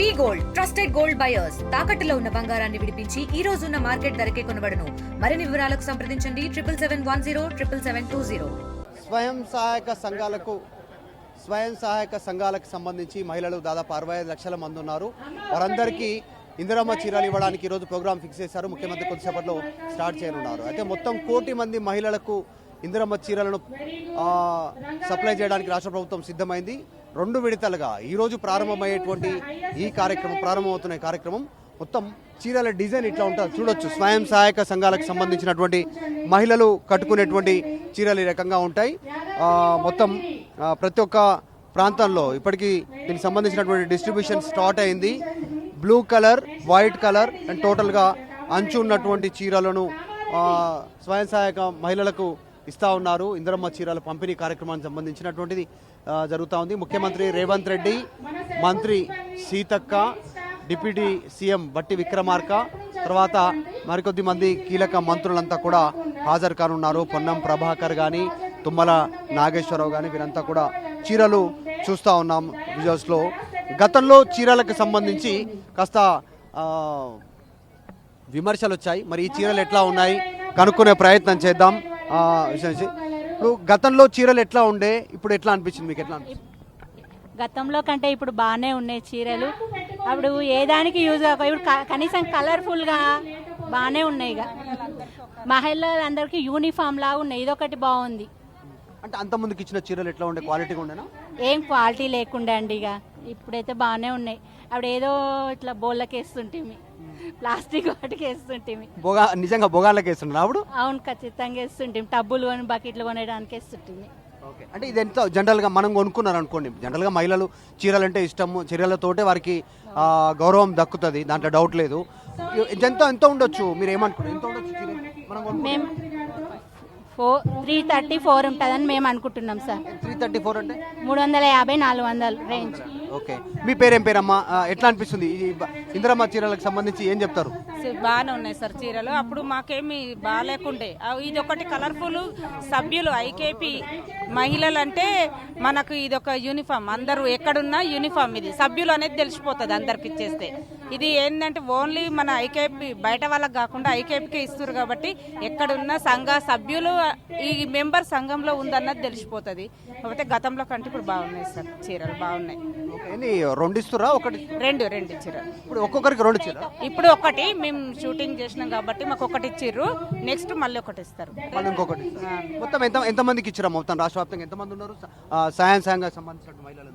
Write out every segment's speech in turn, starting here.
V gold trusted gold buyers. తాకట్టులో ఉన్న బంగారాన్ని విడిపించి ఈ రోజు ఉన్న మార్కెట్ ధరకే కొనబడను. మరిన్ని వివరాలకు సంప్రదించండి. Triple seven one zero triple seven two zero. స్వయం సహాయక సంఘాలకు స్వయం సహాయక సంఘాలకు సంబంధించి మహిళలు దాదాపు అరవై ఐదు లక్షల మంది ఉన్నారు. వారందరికీ ఇందిరమ్మ చీరలు ఇవ్వడానికి ఈరోజు ప్రోగ్రామ్ ఫిక్స్ చేశారు. ముఖ్యమంత్రి కొద్దిసేపట్లో స్టార్ట్ చేయనున్నారు. అయితే మొత్తం కోటి మంది మహిళలకు ఇందిరమ్మ చీరలను సప్లై చేయడానికి రాష్ట్ర ప్రభుత్వం సిద్ధమైంది. రెండు విడతలుగా ఈరోజు ప్రారంభమయ్యేటువంటి ఈ కార్యక్రమం ప్రారంభమవుతున్న కార్యక్రమం. మొత్తం చీరల డిజైన్ ఇట్లా ఉంటుంది. చూడొచ్చు. స్వయం సహాయక సంఘాలకు సంబంధించినటువంటి మహిళలు కట్టుకునేటువంటి చీరలు ఈ రకంగా ఉంటాయి. మొత్తం ప్రతి ఒక్క ప్రాంతంలో ఇప్పటికీ దీనికి సంబంధించినటువంటి డిస్ట్రిబ్యూషన్ స్టార్ట్ అయింది. Blue colour white colour and టోటల్గా అంచు ఉన్నటువంటి చీరలను స్వయం సహాయక మహిళలకు ఇస్తా ఉన్నారు. ఇంద్రమ్మ చీరల పంపిణీ కార్యక్రమానికి సంబంధించినటువంటిది జరుగుతూ ఉంది. ముఖ్యమంత్రి రేవంత్ రెడ్డి మంత్రి సీతక్క డిప్యూటీ సీఎం బట్టి విక్రమార్క తర్వాత మరికొద్ది మంది కీలక మంత్రులంతా కూడా హాజరు కానున్నారు. పొన్నం ప్రభాకర్ కానీ తుమ్మల నాగేశ్వరరావు కానీ వీరంతా కూడా చీరలు చూస్తూ ఉన్నాం విజువల్స్లో గతంలో చీరలకు సంబంధించి కాస్త విమర్శలు వచ్చాయి. మరి ఈ చీరలు ఎట్లా ఉన్నాయి? కనుక్కునే ప్రయత్నం చేద్దాం. ఇప్పుడు గతంలో చీరలు ఎట్లా ఉండే? ఇప్పుడు ఎట్లా అనిపించింది? మీకు ఎట్లా అనిపించింది? గతంలో కంటే ఇప్పుడు బాగానే ఉన్నాయి చీరలు. అప్పుడు ఏ దానికి యూజ్ కాక ఇప్పుడు కనీసం కలర్ఫుల్గా బాగానే ఉన్నాయి ఇక. మహిళలందరికీ యూనిఫామ్ లాగా ఉన్నాయి. ఇదొకటి బాగుంది. అంటే అంత ముందుకు ఇచ్చిన చీరలు ఎట్లా ఉండే? క్వాలిటీగా ఉండేనా? ఏం క్వాలిటీ లేకుండే అండి ఇక. ఇప్పుడైతే బాగానే ఉన్నాయి. అప్పుడు ఏదో ఇట్లా బోళ్ళకి వేస్తుంటిమి. ప్లాస్టిక్ వాటికి వేస్తుంటిమి. బొగా నిజంగా బొగాళ్ళకి వేస్తున్నారు అప్పుడు అవును ఖచ్చితంగా వేస్తుంటిమి. టబ్బులు కొని బకెట్లు కొనడానికి వేస్తుంటిమి. ఓకే. అంటే ఇది ఎంత జనరల్గా మనం కొనుక్కున్నారు అనుకోండి జనరల్గా మహిళలు చీరలు అంటే ఇష్టము. చీరలతోటే వారికి ఆ, గౌరవం దక్కుతుంది. దాంట్లో డౌట్ లేదు. ఎంత ఎంత ఉండొచ్చు? మీరు ఏమనుకున్నారు ఎంత ఉండొచ్చు చీర? మనం మేము ఫోర్ త్రీ థర్టీ ఫోర్ ఉంటుందని మేము అనుకుంటున్నాం సార్. త్రీ థర్టీ ఫోర్ అంటే? మూడు వందల యాభై నాలుగు వందలు రేంజ్. ఓకే. మీ పేరేం పేరమ్మా? ఆ, ఎట్లా అనిపిస్తుంది? ఈ బ- ఇందిరమ్మ చీరలకు సంబంధించి ఏం చెప్తారు? బాగానే ఉన్నాయి సార్ చీరలు. అప్పుడు మాకేమి బాగాలేకుండే ఇది ఒకటి కలర్ఫుల్ సభ్యులు ఐకేపీ మహిళలు అంటే మనకు ఇది ఒక యూనిఫామ్ అందరూ ఎక్కడున్నా యూనిఫామ్ ఇది. సభ్యులు అనేది తెలిసిపోతుంది అందరికి ఇచ్చేస్తే. ఇది ఏంటంటే ఓన్లీ మన ఐకేపీ బయట వాళ్ళకి కాకుండా ఐకేపీకే ఇస్తారు కాబట్టి ఎక్కడున్న సంఘ సభ్యులు ఈ మెంబర్ సంఘంలో ఉందన్నది తెలిసిపోతుంది. కాకపోతే గతంలో కంటే ఇప్పుడు బాగున్నాయి సార్ చీరలు బాగున్నాయి. రెండు ఇస్తురా ఒకటి రెండు రెండు చీరలు. ఇప్పుడు ఒక్కొక్కరికి రెండు చీర ఇప్పుడు ఒకటి మేము షూటింగ్ చేసినాం కాబట్టి మాకు ఒకటి ఇచ్చిర్రు నెక్స్ట్ మళ్ళీ ఒకటి ఇస్తారు. ఇంకొకటి? మొత్తం ఎంత ఎంతమందికి ఇచ్చారా మొత్తం రాష్ట్ర వ్యాప్తంగా ఎంతమంది ఉన్నారు? సాయం సాయంగా సంబంధించిన మహిళలు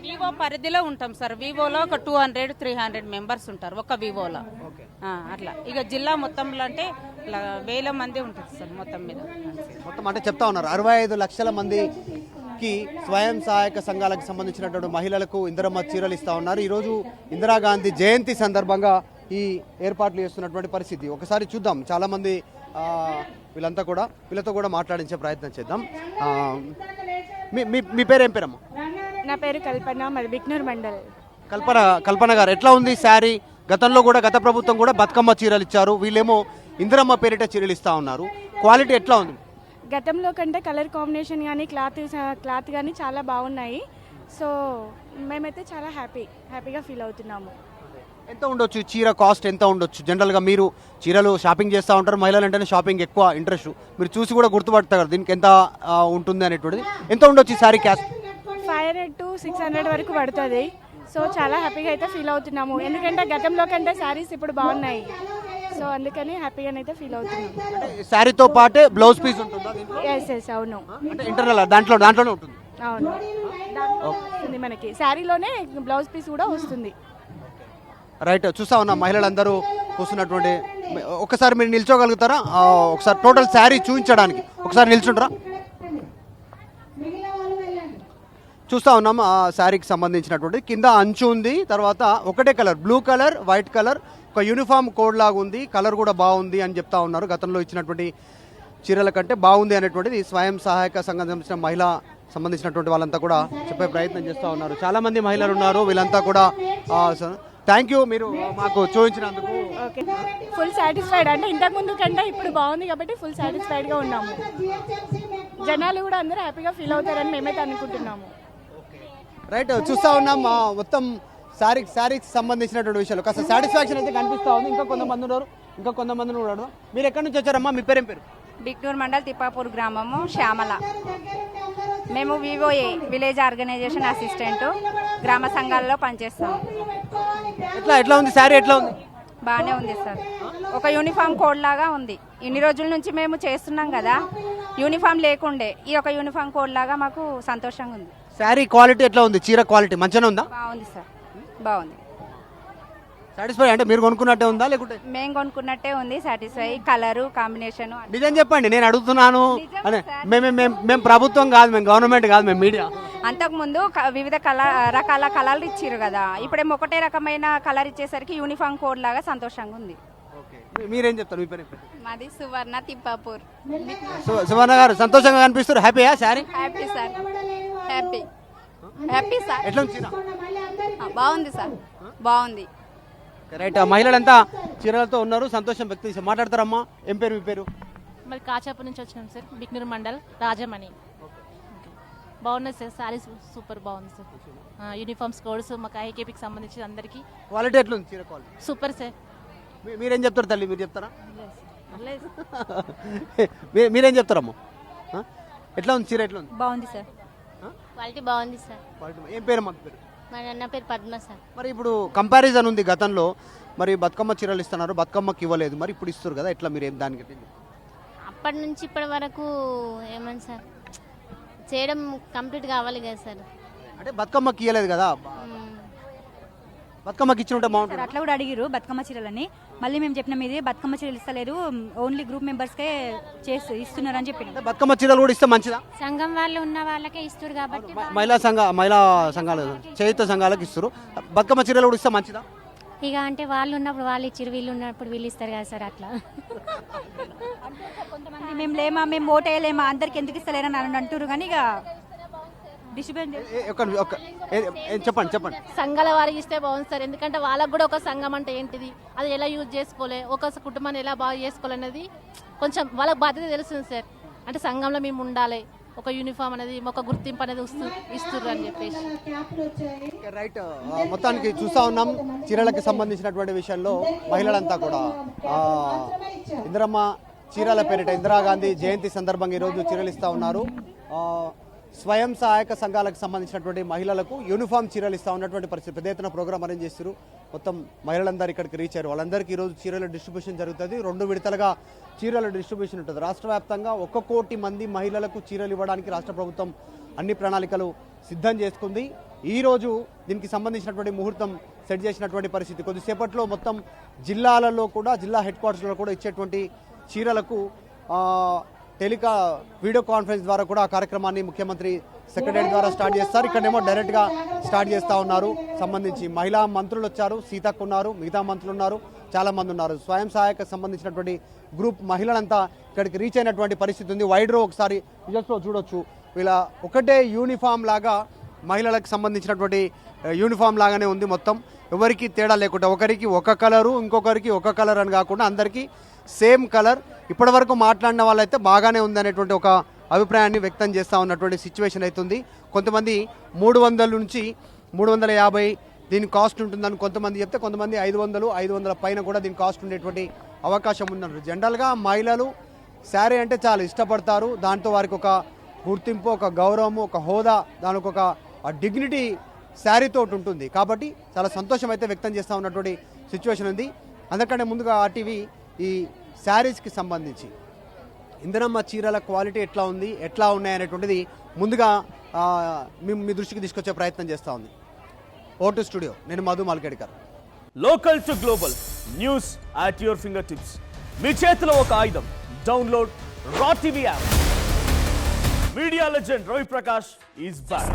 వివో పరిధిలో ఉంటాం సార్. వివోలో ఒక two hundred three hundred members ఉంటారు. ఒక వివోలో. అట్లా. ఇక జిల్లా మొత్తంలో అంటే వేల మంది ఉంటుంది సార్ మొత్తం మీద. మొత్తం అంటే చెప్తా ఉన్నారు. అరవై ఐదు లక్షల మందికి స్వయం సహాయక సంఘాలకు సంబంధించినటువంటి మహిళలకు ఇందిరమ్మ చీరలు ఇస్తా ఉన్నారు. ఈరోజు ఇందిరాగాంధీ జయంతి సందర్భంగా ఈ ఏర్పాట్లు చేస్తున్నటువంటి పరిస్థితి. ఒకసారి చూద్దాం. చాలా మంది ఆ, వీళ్ళంతా కూడా వీళ్ళతో కూడా మాట్లాడించే ప్రయత్నం చేద్దాం. మీ- మీ పేరు ఏం పేరమ్మా? నా పేరు కల్పన మరి బిక్నూర్ మండల్. కల్పన కల్పన గారు ఎట్లా ఉంది శారీ? గతంలో కూడా గత ప్రభుత్వం కూడా బతుకమ్మ చీరలు ఇచ్చారు. వీళ్ళేమో ఇందిరమ్మ పేరిట చీరలు ఇస్తా ఉన్నారు. క్వాలిటీ ఎట్లా ఉంది? గతంలో కంటే కలర్ కాంబినేషన్ కానీ క్లాత్ క్లాత్ కానీ చాలా బాగున్నాయి. సో మేమైతే చాలా హ్యాపీ హ్యాపీగా ఫీల్ అవుతున్నాము. ఎంత ఉండొచ్చు చీర కాస్ట్? ఎంత ఉండొచ్చు? జనరల్గా మీరు చీరలు షాపింగ్ చేస్తూ ఉంటారు. మహిళలు అంటేనే షాపింగ్ ఎక్కువ ఇంట్రెస్ట్. మీరు చూసి కూడా గుర్తుపడతారు. దీనికి ఎంత ఉంటుంది అనేటువంటిది. ఎంత ఉండొచ్చు ఈ sari cost? Five hundred to six hundred వరకు పడుతుంది. సో చాలా హ్యాపీగా అయితే ఫీల్ అవుతున్నాము. ఎందుకంటే గతంలో కంటే శారీస్ ఇప్పుడు బాగున్నాయి. సో అందుకని హ్యాపీగానైతే ఫీల్ అవుతున్నాము. శారీతో పాటే బ్లౌజ్ పీస్ ఉంటుందా? ఎస్ ఎస్ అవును. అంటే ఇంటర్నల్ దాంట్లో దాంట్లోనే ఉంటుంది. అవును. దాంట్లో వస్తుంది మనకి. శారీలోనే బ్లౌజ్ పీస్ కూడా వస్తుంది. రైట్ చూస్తా ఉన్నాం మహిళలందరూ కూర్చున్నటువంటి ఒకసారి మీరు నిల్చోగలుగుతారా? ఒకసారి టోటల్ శారీ చూపించడానికి ఒకసారి నిల్చుంటారా? చూస్తా ఉన్నాం ఆ శారీకి సంబంధించినటువంటి. కింద అంచు ఉంది తర్వాత ఒకటే colour blue colour white colour ఒక యూనిఫామ్ కోడ్ లాగా ఉంది కలర్ కూడా బాగుంది అని చెప్తా ఉన్నారు. గతంలో ఇచ్చినటువంటి చీరల కంటే బాగుంది అనేటువంటిది స్వయం సహాయక సంఘం సంబంధించిన మహిళ సంబంధించినటువంటి వాళ్ళంతా కూడా చెప్పే ప్రయత్నం చేస్తూ ఉన్నారు. చాలా మంది మహిళలు ఉన్నారు వీళ్ళంతా కూడా థ్యాంక్ యూ మీరు మాకు చూపించినందుకు. ఓకే. ఫుల్ సాటిస్ఫైడ్ అంటే ఇంతకు ముందు కంటే ఇప్పుడు బాగుంది కాబట్టి ఫుల్ సాటిస్ఫైడ్గా ఉన్నాము. జనాలు కూడా అందరూ హ్యాపీగా ఫీల్ అవుతారని మేమైతే అనుకుంటున్నాము. రైట్ చూస్తా ఉన్నాం మొత్తం శారీ శారీకి సంబంధించినటువంటి విషయాలు. కాస్త సాటిస్ఫాక్షన్ అయితే కనిపిస్తా ఉంది. ఇంకా కొంతమంది ఉన్నారు. ఇంకా కొంతమంది ఉన్నారు. మీరు ఎక్కడి నుంచి వచ్చారమ్మా? మీ పేరేం పేరు? బిగ్నూర్ మండల్ తిప్పాపూర్ గ్రామము శ్యామల. మేము వివోఏ విలేజ్ ఆర్గనైజేషన్ అసిస్టెంట్ గ్రామ సంఘాల్లో పనిచేస్తాం. ఎట్లా ఎట్లా ఉంది? శారీ ఎట్లా ఉంది? బాగానే ఉంది సార్. ఒక యూనిఫామ్ కోడ్ లాగా ఉంది. ఇన్ని రోజుల నుంచి మేము చేస్తున్నాం కదా. యూనిఫామ్ లేకుండే. ఈ ఒక యూనిఫామ్ కోడ్ లాగా మాకు సంతోషంగా ఉంది. శారీ క్వాలిటీ ఎట్లా ఉంది? చీర క్వాలిటీ మంచిగానే ఉందా? బాగుంది సార్. బాగుంది. సాటిస్ఫై అంటే మీరు కొనుక్కున్నట్టే ఉందా? లేకుంటే మేము కొనుక్కున్నట్టే ఉంది. సాటిస్ఫై కలరు కాంబినేషన్ నిజం చెప్పండి నేను అడుగుతున్నాను. అనే సార్. మేము మేము ప్రభుత్వం కాదు మేము గవర్నమెంట్ కాదు మేము మీడియా అంతకుముందు వివిధ కల రకాల కలర్లు ఇచ్చిర్రు కదా. ఇప్పుడేమో ఒకటే రకమైన కలర్ ఇచ్చేసరికి యూనిఫామ్ కోడ్ లాగా సంతోషంగా ఉంది. మీరేం చెప్తారు? మీ పేరు? మాది సువర్ణ తిప్పాపూర్. సువర్ణ గారు సంతోషంగా కనిపిస్తారు హ్యాపీయా sari? Happy sir happy happy sir ఎట్లా ఉంది చీర బాగుంది సార్ బాగుంది. రైట్ మహిళలంతా చీరలతో ఉన్నారు సంతోషం వ్యక్తం చేశారు. మాట్లాడతారమ్మా. ఏం పేరు మీ పేరు? మరి కాచాపు నుంచి వచ్చినాం సార్ బిక్నూరు మండల్ రాజమణి. బాగున్నాయి సార్ శారీస్ సూపర్ బాగుంది సార్ యూనిఫామ్స్ కోడ్స్ మాకు ఐకేపీకి సంబంధించి అందరికీ. క్వాలిటీ ఎట్లా ఉంది చీర క్వాలిటీ సూపర్ సార్ మీరేం చెప్తారు తల్లి? మీరు చెప్తారా? మీరేం చెప్తారమ్మా? ఎట్లా ఉంది చీర ఎట్లా ఉంది? బాగుంది సార్ క్వాలిటీ బాగుంది సార్. క్వాలిటీ ఏం పేరు మా పేరు? మా నాన్న పేరు పద్మ సార్. మరి ఇప్పుడు కంపారిజన్ ఉంది గతంలో. మరి బతుకమ్మ చీరలు ఇస్తున్నారు బతుకమ్మకి ఇవ్వలేదు. మరి ఇప్పుడు ఇస్తారు కదా ఎట్లా మీరు ఏం దానికి? అప్పటి నుంచి ఇప్పటి వరకు ఏమని సార్ చేయడం కంప్లీట్ కావాలి కదా సార్. అంటే బతుకమ్మకి ఇవ్వలేదు కదా. బతుకమ్మకి ఇచ్చి ఉంటే సార్ బాగుంటుంది అట్లా కూడా అడిగిరు బతుకమ్మ చీరలని. మళ్ళీ మేము చెప్పినాం ఇది బతుకమ్మ చీరలు ఇస్తలేరు ఓన్లీ గ్రూప్ మెంబర్స్కే చేస్తూ ఇస్తున్నారు అని చెప్పినాం. బతుకమ్మ చీరలు కూడా ఇస్తే మంచిదా? సంఘం వాళ్ళు ఉన్న వాళ్ళకే ఇస్తారు కాబట్టి మహిళా సంఘ మహిళా సంఘాలు చేయుత సంఘాలకు ఇస్తారు బతుకమ్మ చీరలు కూడా ఇస్తే మంచిదా? ఇక అంటే వాళ్ళు ఉన్నప్పుడు వాళ్ళు ఇచ్చారు వీళ్ళు ఉన్నప్పుడు వీళ్ళు ఇస్తారు కదా సార్ అట్లా. కొంతమంది మేము లేమా మేము ఓట్ వేయలేమా అందరికి ఎందుకు ఇస్తలేరని అని అంటారు కానీ ఇక డిస్ట్రిబ్యూట్ ఏ- ఒక ఒక- ఏ- ఏ- చెప్పండి చెప్పండి. సంఘాల వారికి ఇస్తే బాగుంది సార్. ఎందుకంటే వాళ్ళకు కూడా ఒక సంఘం అంటే ఏంటిది? అది ఎలా యూజ్ చేసుకోలే? ఒక కుటుంబాన్ని ఎలా బాగా చేసుకోవాలనేది కొంచెం వాళ్ళకి బాధ్యత తెలుస్తుంది సార్. అంటే సంఘంలో మేము ఉండాలి. ఒక యూనిఫామ్ అనేది ఒక గుర్తింపు అనేది ఇస్తు ఇస్తుర్రు అని చెప్పేసి. రైట్. మొత్తానికి చూస్తా ఉన్నాం. చీరలకు సంబంధించినటువంటి విషయంలో మహిళలంతా కూడా ఆ, ఇందిరమ్మ చీరల పేరిట ఇందిరాగాంధీ జయంతి సందర్భంగా ఈరోజు చీరలు ఇస్తా ఉన్నారు. ఆ, స్వయం సహాయక సంఘాలకు సంబంధించినటువంటి మహిళలకు యూనిఫామ్ చీరలు ఇస్తా ఉన్నటువంటి పరిస్థితి. పెద్ద ఎత్తున ప్రోగ్రామ్ అరేంజ్ చేస్తారు మొత్తం మహిళలందరూ ఇక్కడికి రీచ్ అయ్యారు. వాళ్ళందరికీ ఈరోజు చీరల డిస్ట్రిబ్యూషన్ జరుగుతుంది. రెండు విడతలుగా చీరల డిస్ట్రిబ్యూషన్ ఉంటుంది. రాష్ట్ర వ్యాప్తంగా ఒక కోటి మంది మహిళలకు చీరలు ఇవ్వడానికి రాష్ట్ర ప్రభుత్వం అన్ని ప్రణాళికలు సిద్ధం చేసుకుంది. ఈ రోజు దీనికి సంబంధించినటువంటి ముహూర్తం సెట్ చేసినటువంటి పరిస్థితి. కొద్దిసేపట్లో మొత్తం జిల్లాలలో కూడా జిల్లా హెడ్ క్వార్టర్స్లో కూడా ఇచ్చేటువంటి చీరలకు టెలికా వీడియో కాన్ఫరెన్స్ ద్వారా కూడా ఆ కార్యక్రమాన్ని ముఖ్యమంత్రి సెక్రటరీ ద్వారా స్టార్ట్ చేస్తారు. ఇక్కడేమో డైరెక్ట్గా స్టార్ట్ చేస్తూ ఉన్నారు. సంబంధించి మహిళా మంత్రులు వచ్చారు. సీతకు ఉన్నారు. మిగతా మంత్రులు ఉన్నారు. చాలా మంది ఉన్నారు. స్వయం సహాయక సంబంధించినటువంటి గ్రూప్ మహిళలంతా ఇక్కడికి రీచ్ అయినటువంటి పరిస్థితి ఉంది. వైడ్ రో ఒకసారి విజువల్స్లో చూడొచ్చు. ఇలా ఒకటే యూనిఫామ్ లాగా మహిళలకు సంబంధించినటువంటి యూనిఫామ్ లాగానే ఉంది మొత్తం. ఎవరికి తేడా లేకుండా ఒకరికి ఒక కలరు ఇంకొకరికి ఒక కలర్ అని కాకుండా అందరికీ సేమ్ కలర్. ఇప్పటివరకు మాట్లాడిన వాళ్ళైతే బాగానే ఉందనేటువంటి ఒక అభిప్రాయాన్ని వ్యక్తం చేస్తూ ఉన్నటువంటి సిచ్యువేషన్ అవుతుంది కొంతమంది మూడు వందల నుంచి మూడు వందల యాభై దీని కాస్ట్ ఉంటుందని కొంతమంది చెప్తే కొంతమంది ఐదు వందలు ఐదు వందల పైన కూడా దీని కాస్ట్ ఉండేటువంటి అవకాశం ఉందన్నారు. జనరల్గా మహిళలు శారీ అంటే చాలా ఇష్టపడతారు. దాంతో వారికి ఒక గుర్తింపు ఒక గౌరవము ఒక హోదా దానికి ఒక డిగ్నిటీ శారీతో ఉంటుంది. కాబట్టి చాలా సంతోషం అయితే వ్యక్తం చేస్తూ ఉన్నటువంటి సిచ్యువేషన్ ఉంది. అందుకంటే ముందుగా ఆర్టీవీ ఈ శారీస్కి సంబంధించి. ఇందిరమ్మ చీరల క్వాలిటీ ఎట్లా ఉంది ఎట్లా ఉన్నాయి అనేటువంటిది ముందుగా మేము మీ దృష్టికి తీసుకొచ్చే ప్రయత్నం చేస్తూ ఉంది. ఓటు స్టూడియో నేను Madhu Malkedkar local to global news at your finger tips. మీ చేతిలో ఒక ఆయుధం download R TV app. Media legend Ravi Prakash is back